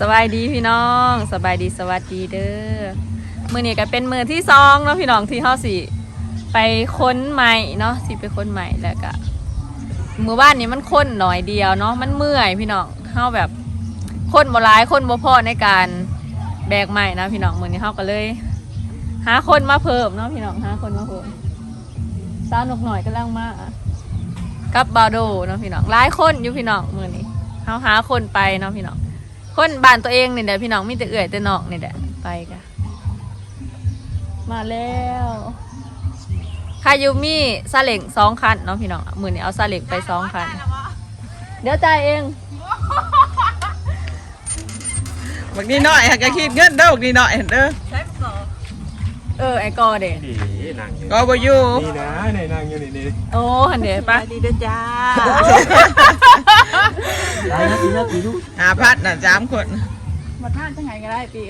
สบายดีพี่น้องสบายดีสวัสดีเด้อมือนี้ก็เป็นมือที่สองเนาะพี่น้องที่เฮาสิไปค้นใหม่เนาะสิไปค้นใหม่แล้วก็มือบ้านนี้มันค้นหน่อยเดียวเนาะมันเมื่อยพี่น้องเฮาแบบค้นบ่ร้ายค้นบ่พอในการแบกใหม่นะพี่น้องมือนี้เฮาก็เลย หาคนมาเพิ่มเนาะพี่น้องหาคนมาเพิ่มสาวนกหน่อยกำลังมากกับบาโดเนาะพี่น้องหลายคนอยู่พี่น้องมือนี้เฮาหาคนไปเนาะพี่น้อง คนบ้านตัวเองนี่แหละพี่น้องมีแต่เอื่อยแต่นอกนี่แหละไปกันมาแล้วคายูมี่ซาเล็งสองคันเนาะพี่น้องมือนี่เอาซาเล็งไปสองคัน เดี๋ยวจ่ายเองบักนี้น้อยหากก็คิดเงินเด้อบักนี้น้อยเด้อ เออไอ้กอเด็ดีนางอยู่ก็บ่อยู่นี่นะในนางอยู่นี่นี่โอ้หันเดี๋ยวปะดีเด้อจ้าได้นะปีนะปีดูหาพัดน่ะสามคนมาท่านจังไงก็ได้ปี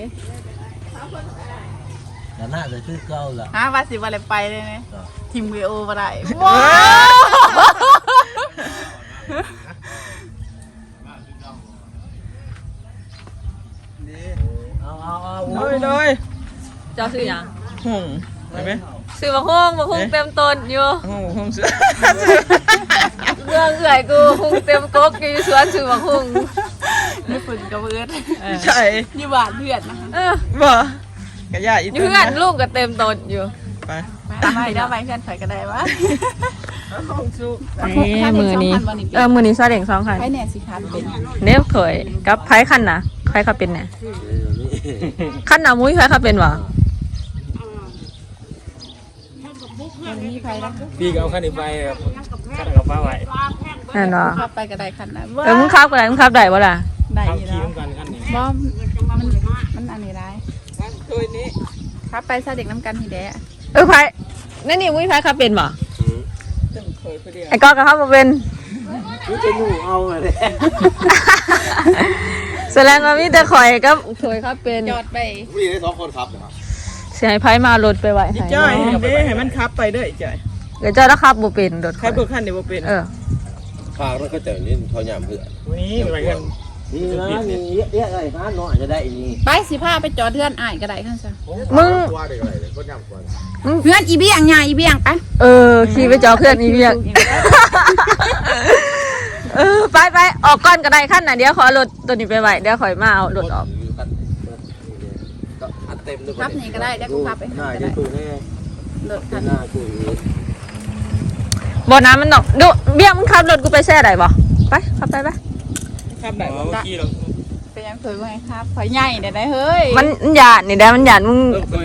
แต่น่าจะคือเก่าละฮะว่าสิว่าอะไรไปเลยนะทีมวีโอมาได้ว้าเอาเอาเอาโดยโดยเจ้าซื้อหยัง หงเห็นไหมซื้อบักฮุ้งบักฮุ้งเต็มต้นอยู่หงหงเสือเรื่องเอื่อยกูฮุ้งเต็มก๊กอยู่สวนซื้อบักฮุ้งไม่ฝึกกับเพื่อนเออใช่ยี่บ้านเพื่อนนะเออบ่กะย่าอีอยู่เพื่อนลูกก็เต็มต้นอยู่ไปทำไมได้ไปเพื่อนใครก็ได้วะเอ้มือนี้เออมือนี้ซาเล็งสองคันใครแน่สิครับเป็นเนี้ยเคยกับไผคันนะใครเขาเป็นเนี่ยคันหนามุ้ยใครเขาเป็นวะ วันนี้ใครนะพี่ก็เอาขันนี้ไปครับขันกับฟ้าไว้นั่นเนาะขับไปก็ได้คันนะเออมึงขับกันไหนมึงขับได้บ่ล่ะได้ขับอยู่ขี่แล้วร่วมกันขันนี้บอมมันมันอันนี้ได้ตัวนี้ขับไปซาเด็กน้ำกันทีแดะเออไผนั่นนี่มุ้ยไผเขาเป็นบ่ตึงเคยผู้เดียวไอ้กอกับเขาบ่เป็นนี่จะหนูเอาเลยแสดงว่ามีแต่ข่อยกับเคยเขาเป็นจอดไปมีได้สองคนครับ สิให้ไผมารถไปไว้อีให้จ้อยเนาะเด้ให้มันขับไปเด้ออีจ้อยเดี๋ยวเจ้าแล้วขับบ่เป็นรถใครข่อยเบิกคันเดี๋ยวบ่เป็นเออฝากรถก็เจอนี่เขาหยามเพื่อนวันนี้ไปกันนี่นะนี่เรียกอะไรนะน้องอาจจะได้อีนี่ไปสิพาไปจอดเพื่อนอ่ายก็ได้ข้างซะมึงว่าเด็กอะไรก็หยามกว่าเพื่อนอีเบี้ยงไงอีเบี้ยงไปเออขี่ไปจอเพื่อนอีเวียกเออไปไปออกก่อนก็ได้ขั้นน่ะเดี๋ยวขอรถตัวนี้ไปไว้เดี๋ยวข่อยมาเอารถออกก็อัด เต็มด้วยขับนี่ก็ได้เดี๋ยวกูขับไปหน้าก็จะได้ตูแน่รถคันหน้าตูบ่น้ำมันดอกดูเบี้ยมึงขับรถกูไปแช่ได้บ่ไปขับไปไปขับได้บ่เมื่อกี้เราเป็นยังเคยว่าไงครับข่อยใหญ่เดี๋ยวได้เฮ้ยมันมันหยาดนี่ได้มันหยาดมึง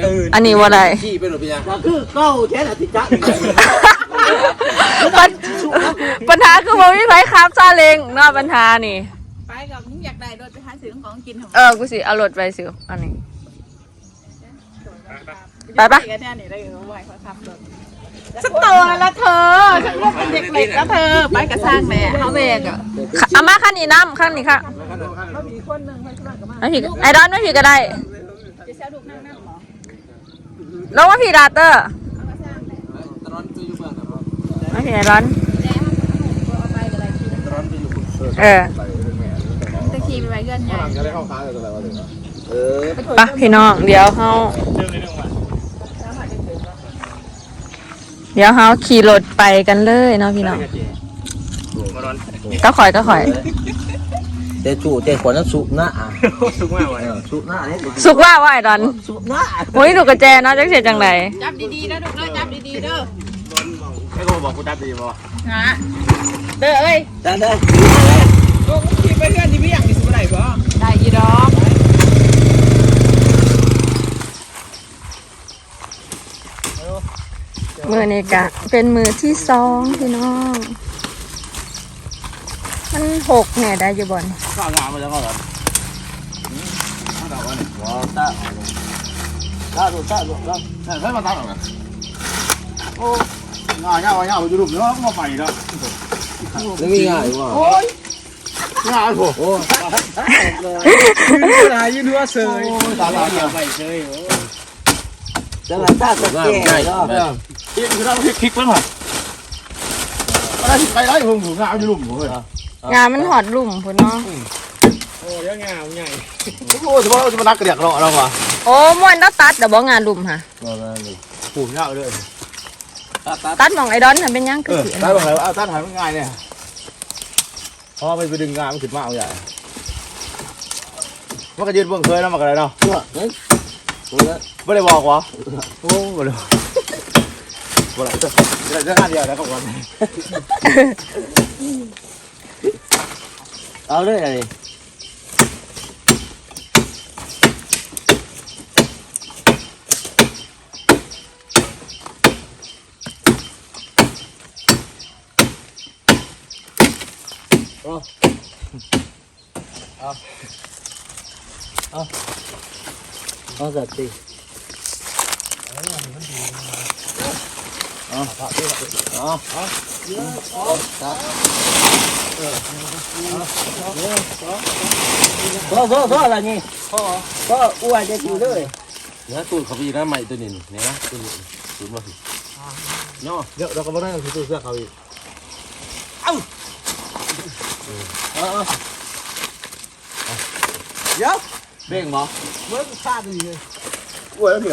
ตื่นอันนี้ว่าอะไรขี้เป็นหรือเปล่าก็คือเก้าแท้ติจักปัญปัญหาคือบ่มีไผขับซาเล้งเนาะปัญหานี่ไปกับมึงอยากได้รถไปหาซื้อของกินของเออกูสิเอารถไปสิอันนี้ ไปปะ กันเนี่ยนี่ได้ก็ไหวเขาขับรถสักตัวละเธอฉันว่าเป็นเด็กเล็กแล้วเธอ ไปกระสร้างแม่เขาเบรกอะเอามาขั้นนี้น้ำขั้นนี้ค่ะไม่ผิดไอรอนไม่ผิดก็ได้จะเช้าดูนั่งนั่งหมอลงมาผิดดาเตอร์ตอนไปอยู่เมืองครับไม่ผิดไอรอนเอาไปอะไรทีตอนไปอยู่เออตะคีไปไว้เพื่อนใหญ่จะได้เข้าค้างกันอะไรวะถึงเออปะพี่น้องเดี๋ยวเขาเรื่องในเรื่องว่า ดี๋ยวเขาขี่รถไปกันเลยเนาะพี่น้องกระเจี๊ยบมาร้อนก็ข่อยก็ข่อยเตะจู่เตะขวานนั้นสุหน้าอะสุกมากวันนี้สุหน้าเนี่ยสุกว่าว่าไอรอนสุหน้าโอ้ยดูกระแจเนาะจังเสียจังไรจับดีๆนะลูกเด้อจับดีๆเด้อไอ้ก็บอกกูดับดีบ่ฮะเด้อเอ้ยได้ได้ลูกขี่ไปเพื่อนที่เบี้ยงนี่สิบ่ได้บ่ได้ยีดอก มือนี้กะเป็นมือที่สองพี่น้อง มันหกเนี่ยได้อยู่บนข้างงานมาแล้วก็แบบข้างเราเนี่ยว้าวตาตาดูตาดูตาใช่มาตาหรอโอ้ง่ายง่ายง่ายไปดูรูปเนาะมาไปเนาะไม่ง่ายว่ะโอ้ยง่ายผมโอ้ยืนหายืนหัวเสยตาลายเกี่ยวไปเฉยจะหลับตาสแก่แล้วที่คือเราพลิกพลิกมั้งเหรอไปได้ผมผมง่ายอยู่รูปผมเลยงานมันหอดลุ่มพุ่นเนาะโอ้ยังงามใหญ่โอ้โหจะว่าเราจะมานักกระเดียกเราเราวะโอ้ม่วนแล้วตัดเดี๋ยวบอกงานลุมค่ะเราเลยปุ่มเงาเลยตัดหมองไอดอนน่ะเป็นยังเอคืออสิได้บอกเลยว่าเอาตั้งถ่ายมันง่ายเนี่ยพอไปไปดึงงานมันขึ้นมาเอาใหญ่มันก็ยืนเบื้องเคยแล้วมันก็อะไรเนาะไม่ได้บอกวะโอ้ไม่ได้ บอกอะไรจะจะงานเดียวนะก่อน เอาเลยอะไร เอาสัตว์สิ พ่อพ่อพ่ออะไรนี่พ่อพ่ออ้วนจะอยู่เลย เนี่ยตูดเขาไปนะใหม่ตัวนี้เนี่ยนะตั วนี้ตูดมาสิเนาะเดี๋ยวเราก็มานั่งซื้อเสื้อเขาอีกเดี๋ยวเบ่งบ่เมื่อชาตินี่กล้วยแล้วเ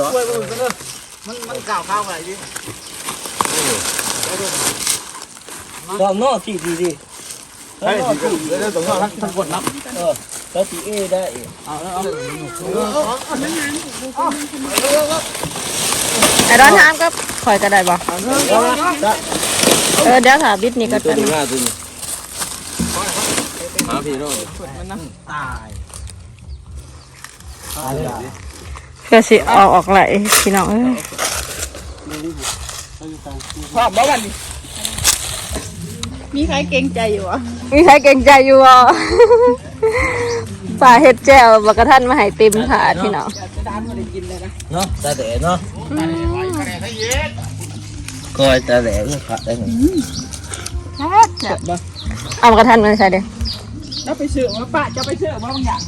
หนียวกล้วยมันก็มันมันก่าวข้าวอะไรดิลองนอกที่ดีดิใช่เดี๋ยวตรงนั้นทั้งคนนับเออแล้วตีเอได้เอาเอาไอดอนห้ามก็ข่อยก็ได้บ่เออเดี๋ยวถาบิดนี่ก็ตัวเป็นนี้ง่ายตัวนี้หาพี่โน่ตายเพื่อสิออกออกไหลพี่น้องเอ้ย พร้อมบ่วันนี้มีใครเกรงใจอยู่อะมีใครเก่งใจอยู่บ่ ป่าเฮ็ดแจ่วบักกระทันมาให้เต็มถาดพี่น้องจะดานมาได้กินเลยนะเนาะตาแดดเนาะคอยตาแดดก็ขาดได้หนึ่งเอาบักกระทันมาใส่เด้แล้วไปซื้อมาป้าจะไปซื้อมาบางอย่าง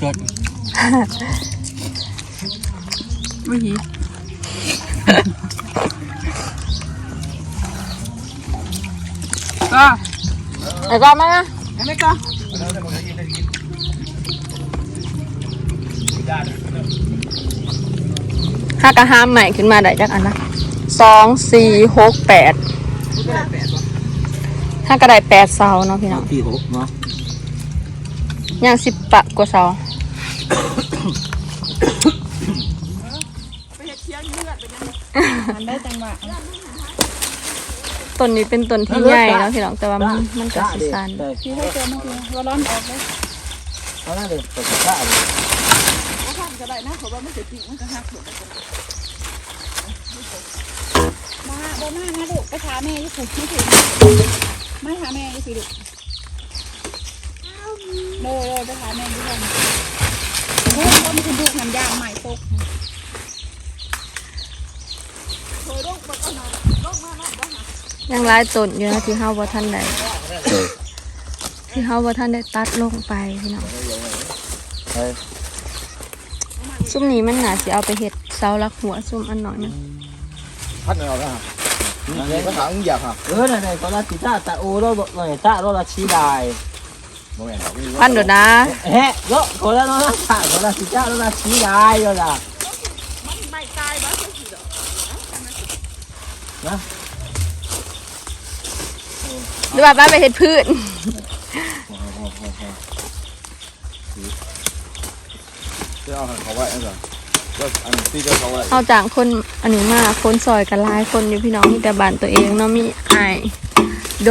เกิดไม่หี ก็ไอ้ก็มานะเห็นไหมก็ห้ากระห้ามใหม่ขึ้นมาได้จักอันนะสองสี่หกแปดห้ากระไดแปดเสาเนาะพี่น้องที่หกเนาะย่างสิบปะกว่าเสามันได้จังหวะ ต้นนี้เป็นต้นที่ใหญ่เนาะพี่น้องแต่ว่ามันมันก็สิสันที่ให้เจอเมื่อกี้ว่าร้อนออกเลยเขาน่าจะเปิดชาติว่าทำก็ได้นะเพราะว่าไม่เสร็จจริงมันก็หักหมดมาบ่มานะลูกไปหาแม่ยี่สิไม่ถึงไม่หาแม่ยี่สิลูกโดยโดยไปหาแม่ยี่สิโอ้ยก็มีคนดูน้ำยางใหม่ตก ยังหลายต้นอยู่นะที่เฮาบ่ทันได้ที่เฮาบ่ทันได้ตัดลงไปพี่น้องซุ่มนี้มันน่าสิเอาไปเฮ็ดเสาหลักหัวซุ่มอันน้อยนึงพัดเอาแล้วฮะนี่ภาษาอังกฤษฮะเออไหนๆเขาละติตาตาโอ้เราหน่อยตาเราละชี้ได้โมเมนต์พันโดดนะเฮ้ยเยอะเขาละเนาะตาเขาละติตาเราละชี้ได้เยอะละ หรือว่าป้าไปเฮ็ดพืชจะเอาเขาไว้ก่อนก็อันที่จะเขาไว้เอาจากคนอันนี้มาคนซอยกันหลายคนอยู่พี่น้องมีแต่บ้านตัวเองเนาะมีไอโด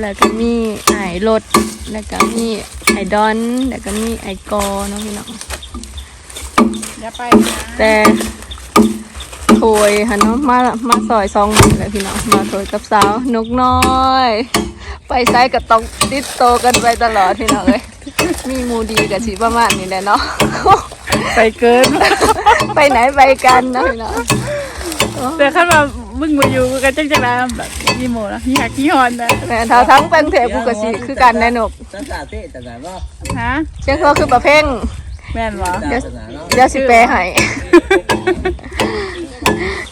แล้วก็มีไอรถแล้วก็มีไอดอนแล้วก็มีไอกอเนาะพี่น้องอย่าไปนะแต่โถยค่ะเนาะมามาซอยซองมือเลยพี่น้องมาโถยกับสาวนกน้อย ไปไซกับต้องติดโตกันไปตลอดพี่น้องเอ้ยมีหมูดีกับสีประมาณนี้แหละเนาะ ไปเกิน ไปไหนไปกันเนาะพี่น้องแต่ขั้นว่ามึงมาอยู่กันจังจังนะแบบยี่โมนะยี่หักยี่ฮอนนะแม่เท่าทั้งเป็นเทพุกสีคือกันแน่นกตาตาเตะตาตาว่าฮะเชียงเขาคือประเพ่งแม่นวะตาตาเนาะเดี๋ยวสิแปลให้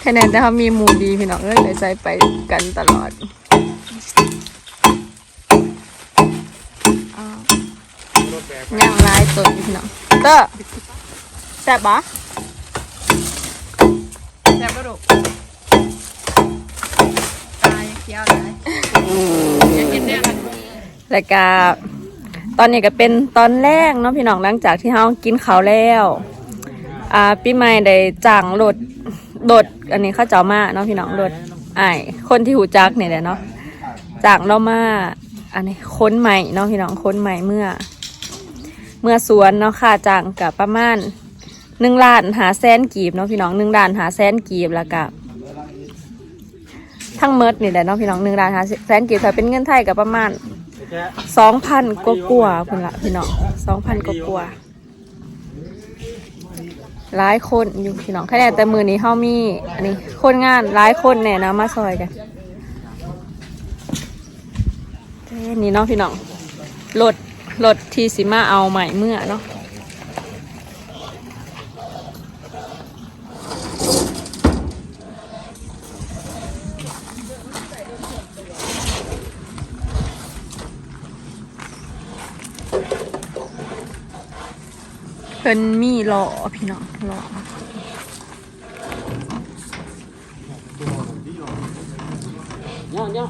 คะแนนแต่เขามีหมูดีพี่น้องเอ้ยเลยใส่ไปกันตลอด ย่างลายตัวอยู่พี่น้องเตอร์แซ่บปะแซ่บกระดูกตายเคี้ยวเลยอยากกินเนี่ยแล้วก็ตอนนี้ก็เป็นตอนแรกเนาะพี่น้องหลังจากที่เรากินข้าวแล้วอ่าปีใหม่ได้จ้างรถรถอันนี้เข้าเจ้ามาเนาะพี่น้องรถไอ้ายคนที่หูจักเนี่ยแหละเนาะจ้างเรามาอันนี้ค้นใหม่เนาะพี่น้องค้นใหม่เมื่อ เมื่อสวนเนาะค่ะจ้างกับประมาณหนึ่งล้านหาแสนกีบเนาะพี่น้องหนึ่งล้านหาแสนกีบแล้วก็ทั้งเมดนี่แหละเนาะพี่น้องหนึ่งล้านหาแสนกีบถ้าเป็นเงินไทยกับประมาณสองพันกกว่าๆพุ่นละพี่น้องสองพันกกว่าหลายคนอยู่พี่น้องแค่แต่มือนี้เฮามีอันนี้คนงานหลายคนแน่นะมาซอยกันแค่นี้เนาะพี่น้องรถ รถที่สิมาเอาใหม่เมื่อเนาะเพิ่นมีหล่อพี่น้องหล่อย่างย่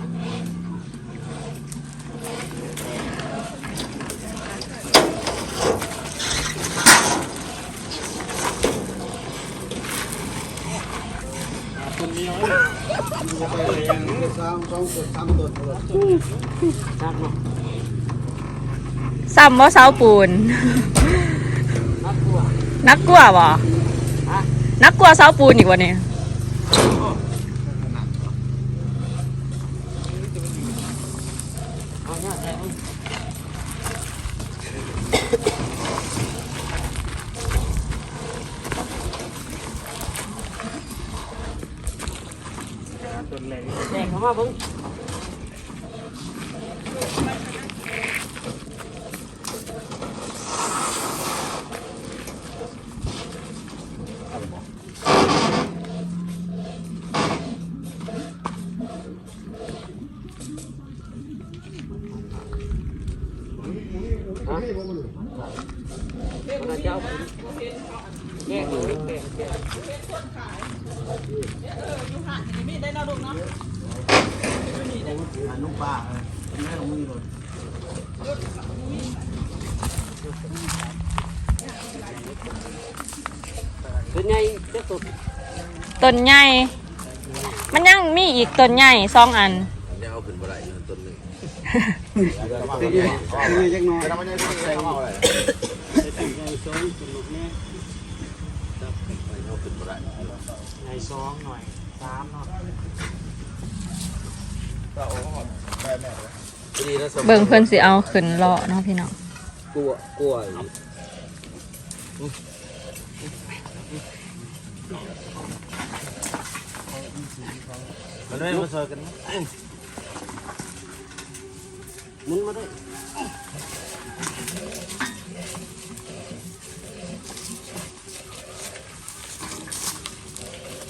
ซ้ำว่าเสาปูน นักกลัวบ่นักกลัวเสาปูนอีกวะเนี่ย แดงเข้ามาเพิ่ง เป็นไงเจ้าตุดต้นใหญ่ มันยังมีอีกต้นใหญ่สองอันเนี่ยเอาขึ้นบ่ได้อยู่ต้นหนึงแล้วมันจะใส่เข้าอะไรเอาขึ้นบ่ได้ในซองหน่อยสามเนาะ พอดีนะสมเบิ่งเพิ่นสิเอาขึ้นเลาะเนาะพี่น้องกลัวกลัวมันไม่มาซอยกันนะหมุนมาด้วย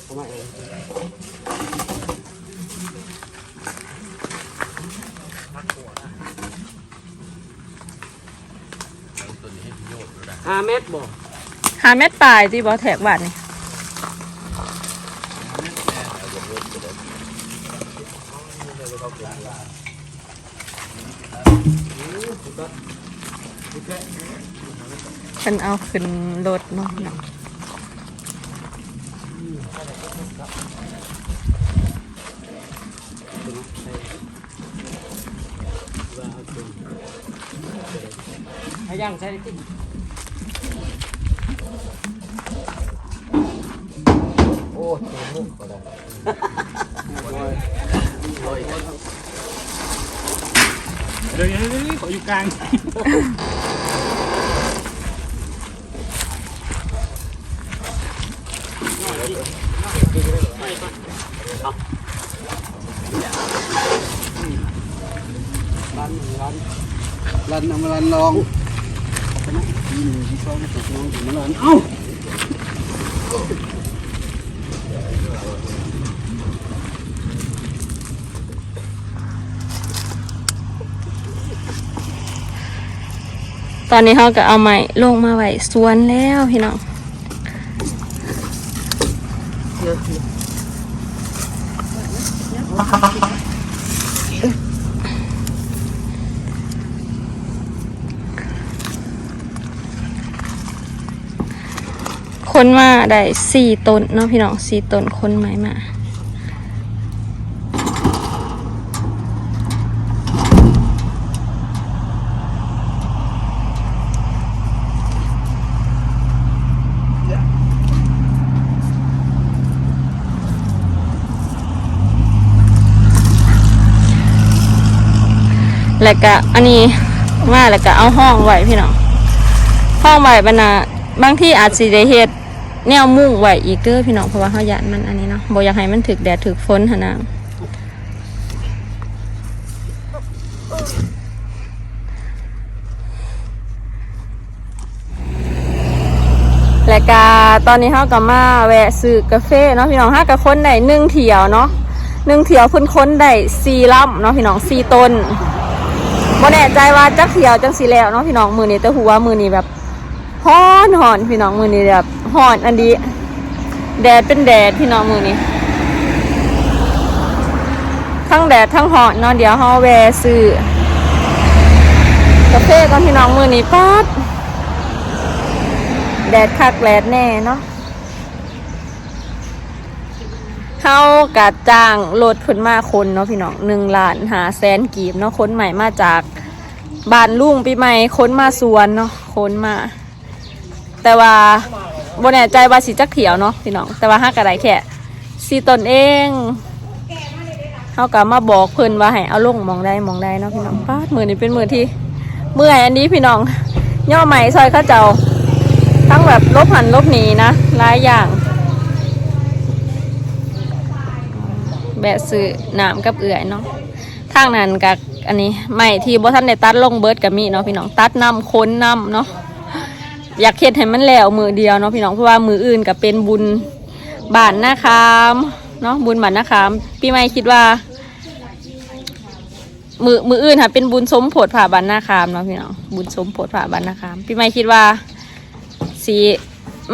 เข้ามาเอง ตัวนี้ให้พี่โยดดูนะ ห้าเมตรบ่หาเม็ดปลายที่บ่แถกบาดนี่เพิ่นเอาขึ้นรถเนาะพี่น้องให้ย่างใส่ที่ โอ้ตัวลูกก็ได้โอ้ยเดี๋ยวเดี๋ยวเดี๋ยวขออยู่กลางรันรันรันน้ำรันลอง หนึ่งที่สองที่สามถึงมารันเอ้าตอนนี้เขาก็เอาไม้ลงมาไว้สวนแล้วพี่น้อง คนมาได้สี่ต้นเนาะพี่น้องสี่ต้นคนไม้มาแล้วก็อันนี้มาแล้วก็เอาห้องไว้พี่น้องห้องไว้บรรณาบางที่อาจสิได้เฮ็ด แนวมุ่งไหวอีกเด้อพี่น้องเพราะว่าเฮายากมันอันนี้เนาะบอยากให้มันถึกแดดถึกฝนหั่นะและกาตอนนี้เฮาก็มาแวะซื้อกาแฟเนาะพี่น้องห้ากับคนได้หนึ่งเที่ยวเนาะหนึ่งเที่ยวพิ่นค้นได้สี่ลำเนาะพี่น้องสี่ต้นบ่แน่ใจว่าจักเที่ยวจังสิแล้วเนาะพี่น้องมือนี้แต่หูว่ามือนี้แบบ ฮ้อนหอนพี่น้องมือนี้แบบหอนอันดีแดดเป็นแดดพี่น้องมือนี้ ทั้งแดดทั้งหอนเนาะเดี๋ยวฮาแวซื้อกาแฟก่อนพี่น้องมือนี้ป๊าดแดดคักแดดแน่เนาะเฮากะจ้างรถเพิ่นมาคนเนาะพี่น้องหนึ่งล้านหาแสนกีบเนาะคนใหม่มาจากบ้านลุงปีใหม่คนมาสวนเนาะคนมา แต่ว่าบ่แน่ใจว่าสิจักเถียวเนาะพี่น้อง แต่ว่าห้ากระไดแค่สีตนเองเฮากะมาบอกเพิ่นว่าให้เอาลงมองได้มองได้เนาะพี่น้องป้ามือนี้เป็นมือที่เมื่อยอันนี้พี่น้อง ย่อใหม่ซอยข้าเจ้า ทั้งแบบลบหันลบหนีนะหลายอย่างแบะซื้อน้ำกับเอื่อยเนาะทางนั้นกับอันนี้ไม่ที่บ่ท่านได้ตัดลงเบิร์ดกับมีเนาะพี่น้องตัดน้ำค้นน้ำเนาะ อยากเฮ็ดให้มันแล้วมือเดียวเนาะพี่น้องเพราะว่ามืออื่นก็เป็นบุญบานนะครับเนาะบุญบานนะครับพี่ไม่คิดว่า มือมืออื่นค่ะเป็นบุญสมโพธิผ่าบานนาคามเนาะพี่น้องบุญสมโพธิผ่าบานนาคาม พี่ไม่คิดว่าสี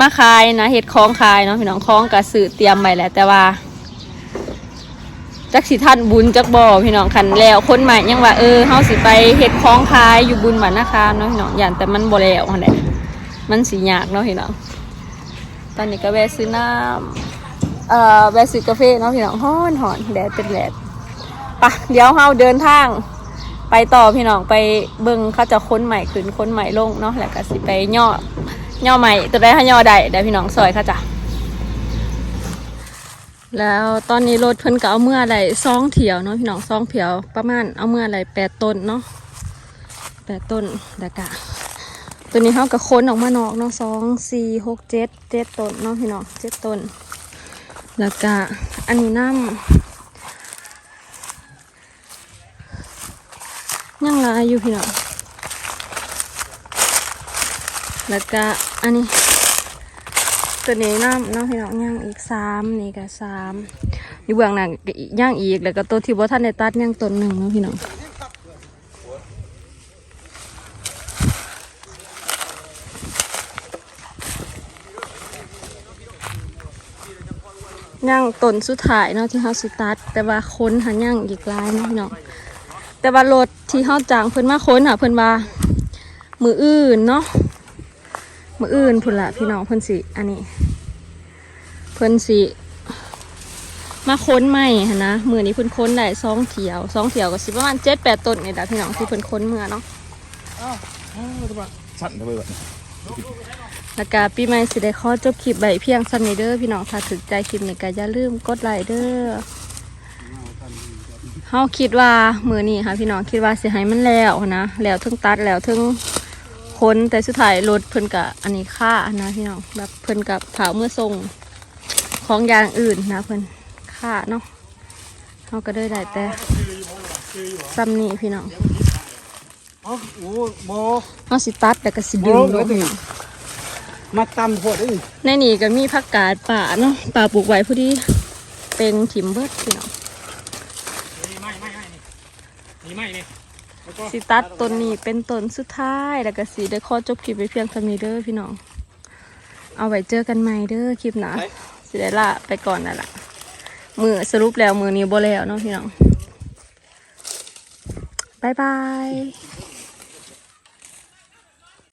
มาคายนะเฮ็ดคล้องคายเนาะพี่น้องคล้องกับสื่อเตรียมไว้แหละแต่ว่าจักสิท่านบุญจักบ่พี่น้องคันแล้วคนใหม่ยังว่าเออเฮาสิไปเฮ็ดคล้องคายอยู่บุญบ้านนาคามเนาะพี่น้องอย่านแต่มันบ่แล้วหั่นแหละ มันสิยากเนาะพี่น้องตอนนี้ก็แวะซื้อน้ำเอ่อแวะซื้อกาแฟเนาะพี่น้องฮ้อนหอนแดดเป็นแดดปะเดี๋ยวเฮาเดินทาง ไปต่อพี่น้องไปเบิ่งเขาจะค้นใหม่ขึ้นค้นใหม่ลงเนาะแล้วก็สิไปย่อย่อใหม่ตัวได้ถ้าย่อได้เดี๋ยวพี่น้องซอยเขาจะแล้วตอนนี้รถเพิ่นก็เอาเมื่อไรซองเถียวเนาะพี่น้องซองเถียวประมาณเอาเมื่อไรแปดต้นเนาะแปดต้นดากะ ตัวนี้เขาก็ค้นออกมานอกเนาะสองสี่หกเจ็ดเจ็ดต้นเนาะพี่น้องเจ็ดต้น แล้วก็อันนี้น้ำยังลายอยู่พี่น้องแล้วก็อันนี้ ตัวนี้น้ำน้ำพี่น้องย่างอีกสามนี่ก็สามอยู่เบื้องหน้าก็อีกย่างอีกแล้วก็ตัวที่บ่ท่านได้ตัดย่างต้นหนึ่งเนาะพี่น้อง ย่างต้นสุดท้ายเนาะที่เฮาสิตัด แต่ว่าค้นหันย่างอีกหลายเนาะพี่น้องแต่ว่ารถที่เฮาจ้างเพิ่นมาค้นอะเพิ่นว่ามืออื่นเนาะมืออื่นพุ่นละพี่น้องเพิ่นสิอันนี้ เพิ่นสิมาค้นใหม่หั้นนะมือนี้เพิ่นค้นได้สองเถียวสองเถียวก็สิประมาณเจ็ดแปดต้นนี่แหละพี่น้องที่เพิ่นค้นเมื่อเนาะสั่นทำไมวะ แล้วก็ปีใหม่สิได้ขอจบคลิปใบเพียงสั้นนี้เด้อพี่น้องถ้าถึกใจคลิปนี้ก็อย่าลืมกดไลค์เด้อเฮาคิดว่ามือนี้ค่ะพี่น้องคิดว่าสิให้มันแล้วหั้นนะแล้วถึงตัดแล้วถึงค้นแต่สุดท้ายรถเพิ่นกะอันนี้ค่านะพี่น้องแบบเพิ่นกับถาเมื่อส่งของอย่างอื่นนะเพิ่นค่าเนาะเฮาก็ได้ได้แต่ซ้ำนี่พี่น้องโอ้โหโบเฮาสิตัดแต่ก็สิดึงลงพี่น้อง มาตำโคตรเลยในนี่ก็มีผักกาดป่าเนาะป่าปลูกไว้พอดีเป็นถิ่มเบิดพี่น้องนี่ไม่ไม่ไม่นี่นี่ไม่นี่สิตัดต้นนี้เป็นต้นสุดท้ายแล้วก็สิได้ขอจบคลิปไปเพียงเท่านี้เด้อพี่น้อง เอาไว้เจอกันใหม่เด้อคลิปหนะสิได้ละไปก่อนนั่นแหละมือสรุปแล้วมือนี้บ่แล้วเนาะพี่น้องบายบาย